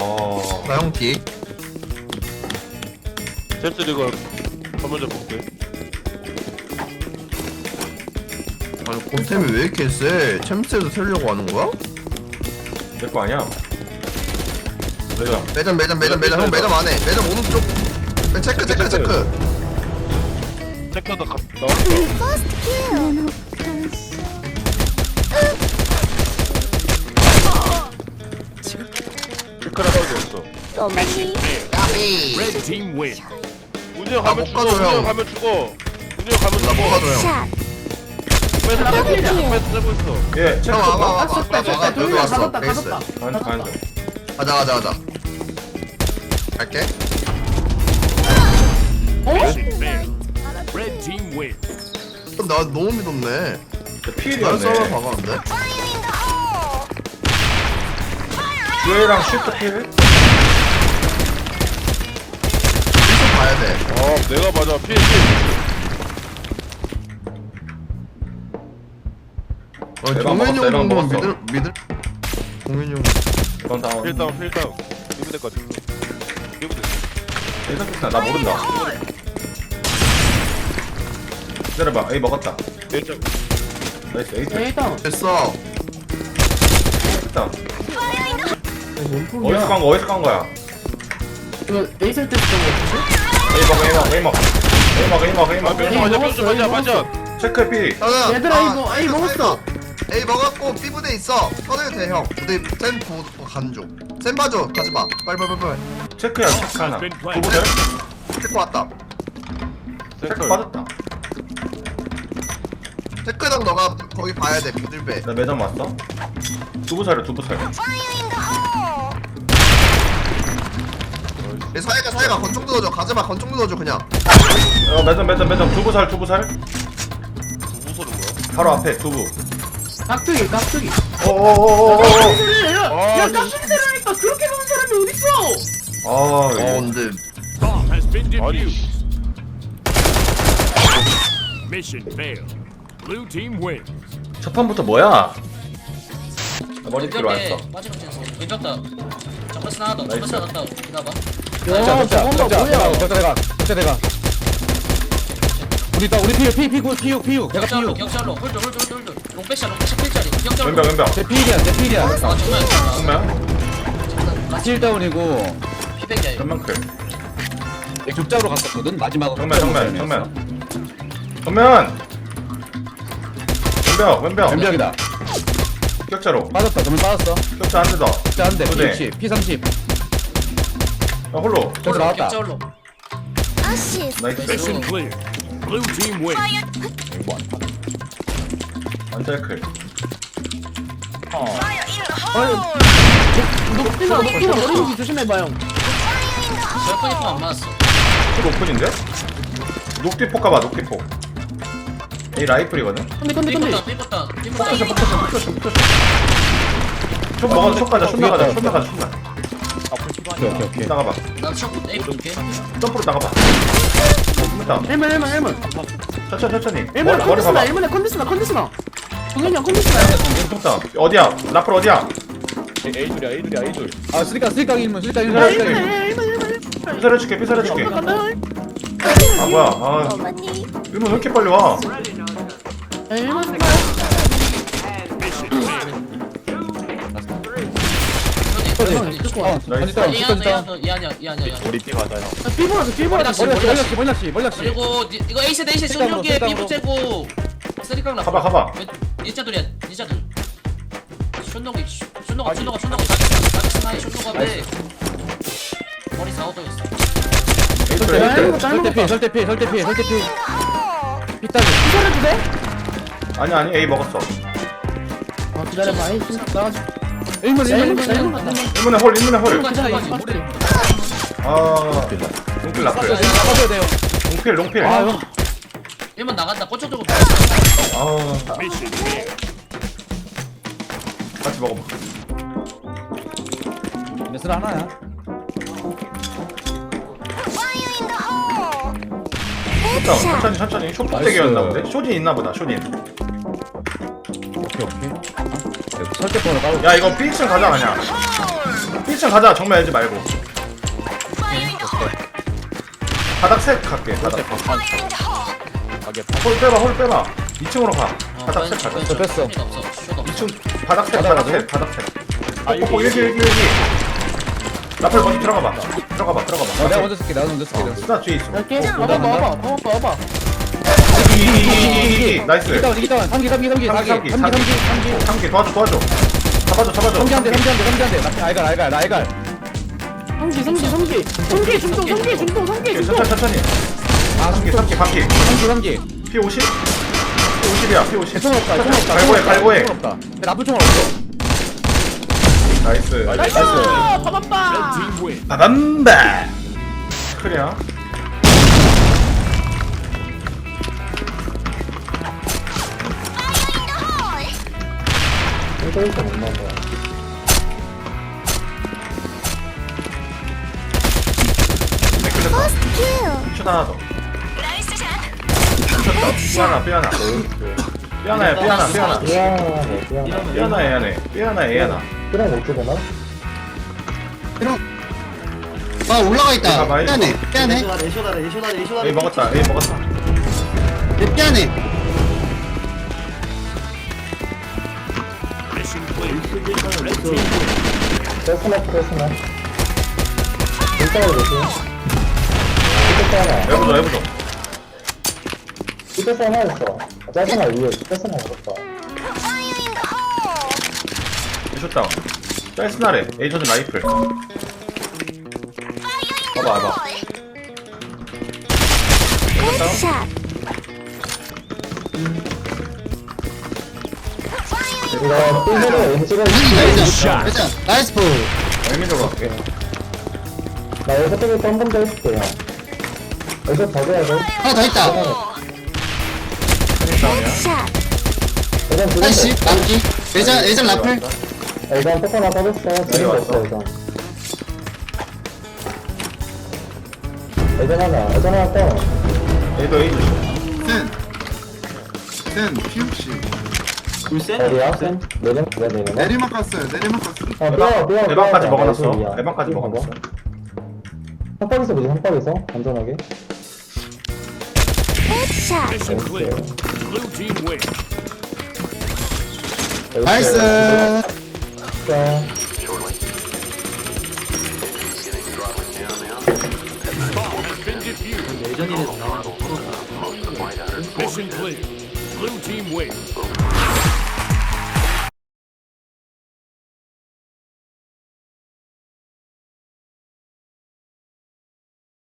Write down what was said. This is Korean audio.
어. 나형 뒤. 잼스 이거 한번 좀 볼게. 아니 곰템이 왜 이렇게 세? 챔스에도 세려고 하는 거야? 내 거 아니야? 내가. 매점 매점 매점 매점 형 매점 안에 매점 오른쪽. 매- 체크 체크 체크. 체크도 가, 나왔어. 없어. 야비. Red team win. 아, 가면 못 죽어. 형 형. 가면 죽어. 형 가면 나 죽어. 뭐가 줘 형. 패스 떼고 있어. 패스 떼고 있어. 예, 체크. 형 와봐 아, 와봐 쳤다. 와봐 여기 도윤아 왔어. 가졌다, 베이스. 가졌다. 가는 중. 가자 가자 가자. 갈게. Mission failed. Red team win. 나 너무 믿었네. 나를 필이었네. 서버 박았는데. 쉬프트 필? 일 봐야 돼. 어, 내가 맞아. 피해, 피해. 어, 내가 내가 정도는 먹었어. 믿을 믿을. 형. 이건 다운. 필 다운, 필 다운. 이부대까지. 이부대. 예상 끝나. 나 모른다. 기다려봐. 에이 먹었다. 나이스. 일단 됐어. 일단. 뭔 어디서? 간 거? 어디서 간 거야? 이거 에이셀 때 쓰던 에이 먹어. 에이 먹어. 에이 먹어. 에이 먹어. 에이 먹어. 에이 아, 먹어. 면좀 맞아, 면좀 맞아, 맞아. 체크 필. 형아. 얘들아, 이거 A 먹었어. A 먹었고 B 부대 있어. 터져도 돼 형. 부대 센 부, 간 중. 센 봐줘. 가지 마. 빨리 빨리 빨리 빨리. 체크야. 체크 하나. 두부들? 체크 왔다. 체크. 빠졌다. 체크당 너가 거기 봐야 돼. 부들배. 나 매점 왔어. 두부 사려. 두부 사려. 얘 사이가 사이가 건총 넣어줘. 가지 마. 건총 넣어줘 그냥. 어 매점 매점 매점 두부 살 두부 살. 소는 거야? 바로 앞에 두부. 깍두기, 깍두기. 오오오오오. 야, 아, 야, 이- 깍두기 사라니까 그렇게 가는 사람이 어딨어? 아 어 이거. 근데 Bomb has been 아니, defused. Mission failed. Blue team win. 첫 판부터 뭐야? 나 머리 뒤로 왼벽에 왔어. 빠지는 댄스 왼벽다 정글스 하나 더 정글스 하나 더 기다봐 야, 저건 봐, 뭐야? 격자대가 격자대가 우리 있다 우리 피우 피우 피우 피우 피우 내가 격자로 피우 격자로 홀드 홀드 홀드 홀드 롱백샷 롱백샷 필짜리 격자로 왼벽 왼벽. 제 피일이야 제 피일이야 아 정말 정면. 킬 다운이고 피백이야 이거 정면 클. 족자로 갔었거든 마지막으로 정면 정면 정면. 정면. 왼벽 왼벽. 왼벽이다 격자로. 빠졌다 정면 빠졌어 격자 한 대 더. 격자 한대 그래. P60 P30 야 홀로. 격자 나왔다 격자 홀로 나이스. Mission clear. Blue team win. 완전 클. 녹티나, 녹티나 머리속이 조심해봐, 형. 절판이 안 맞았어 저 오픈인데? 녹티포 가봐 녹티포. 이 라이플이거든. 컨디, 컨디, 컨디. 삐끗다 삐끗다 삐끗다 포커션 포커션 포커션. 총 먹어 총 가자 총 나가자 총 나가자 총 나. 오케이 오케이 오케이 나가봐. 나ช็ A 볼게 점프로 나가봐. 됐다. 1문, 1문, 1문. 천천히 천천히. 1문에 머리 머리 컨디스나, 봐봐. 1문에 컨디스나, 컨디스나. 정현이 형 컨디스나. 좋다. 어디야? 라플 어디야? A둘이야, A둘이야, A둘. 아 쓰리깡 쓰리깡 일문 쓰리깡 일문 야, 쓰리깡 1문에, 일문 1문, 1문, 1문. 피살해 줄게 피살해 줄게. 간다, 형. 아 뭐야? 아 이러면 왜 이렇게 빨리 와? 야, 1문. 형 있을 거야. 나이스. 일단 이안이안이안이안이안이안 네, 네, 네, 우리 삐 맞아요. 삐보라서 삐보라서 머리 머리 낚시 머리 낚시 머리 낚시. 그리고 니- 이거 A 세대 A 세대 색감으로, 송룡기에 색감으로. 삐부째고 쓰리깡 나. 가봐 가봐. 일자들이야 일자들. 쇼노기 쇼노가 쇼노가 쇼노가 나나나이 쇼노가 배. 머리 사오도 있어. 에이스. 에이스. 절대 피 절대 피 절대 피 절대 피. 피따리. 아니 아니 A 먹었어. 아 기다려봐. 에이, 나가지. 1문 1문 1문 1문에. 홀 1문에 홀. 아, 롱필 라플 잡아줘야 돼요 롱필 롱필. 아 형. 1번 나간다. 꼬쪽 쪽으로 아. 같이 먹어봐. 몇을 하나야? Fire 일단 천천히 천천히. 쇼포 대기였나 본데? 쇼진 있나 보다 쇼진. 오케이 오케이. 설대폰을 까고 야 이거 B층 가자 그냥. B층 가자 정면 열지 말고. 바닥 셋 갈게 바닥. 가게 홀 빼봐 홀 빼봐. 2층으로 가. 어, 바닥 왼- 셋 가자. 왼쪽. 뺐어. 필요 없어. 슛 없어. 2층 바닥 셋 바닥. 셋 바닥 셋. 아, 여기, 어, 여기 여기 여기. 라플 먼저 들어가봐. 들어가봐 어, 내가 들어가봐 먼저 쓸게 내가 먼저 쓸게 내가 수나 뒤에 있어. 이렇게 와봐 와봐 와봐 와봐 이기기기기기 나이스 이기다운 이기다운 3기 3기 3기 4기 3기 3기 3기 3개 도와줘 도와줘 잡아줘 잡아줘 3기 한대 3기 한대 3기 한대 나 알갈 알갈 나 알갈 삼기 삼기 삼기 중동 삼기 중동 삼기 오케이, 중동 천천히 천천히 아 3개 3개 반피 3기 3기 피 50? 피 50이야 피 50. 총알 없다 총알 없다 갈고해 갈고해 총알 없다 나쁜 총알 없어 나이스 나이스 아 win. 바밤바 그래 야슛 하나 더. 슛다 삐 하나 삐 하나. 삐 하나야 삐 하나 삐 하나. 삐 하나 애 하나 삐 하나. 애 하나 아 올라가 있다. 가봐, 이거. 빼야네 빼야네. 에이 먹었다 에이 먹었다. 얘 빼야네 Mission clear. Red team win. 해보자 해보자 슛다운 짤스 나래 에이전트 라이플 봐봐 봐봐 나이스 나이스 볼. 엘미로 갈게. 하나 더 있다. 다운이야 다시 남기 예전 예전 라플. 여기 왔어 에이도 에이도 센 피우씨 내리막 갔어요 내리막 갔어요 에방까지 먹어놨어 에방까지 먹어놨어 Mission clear. Blue team win. 나이스 Bomb has been defused. Mission clear. Blue team wins.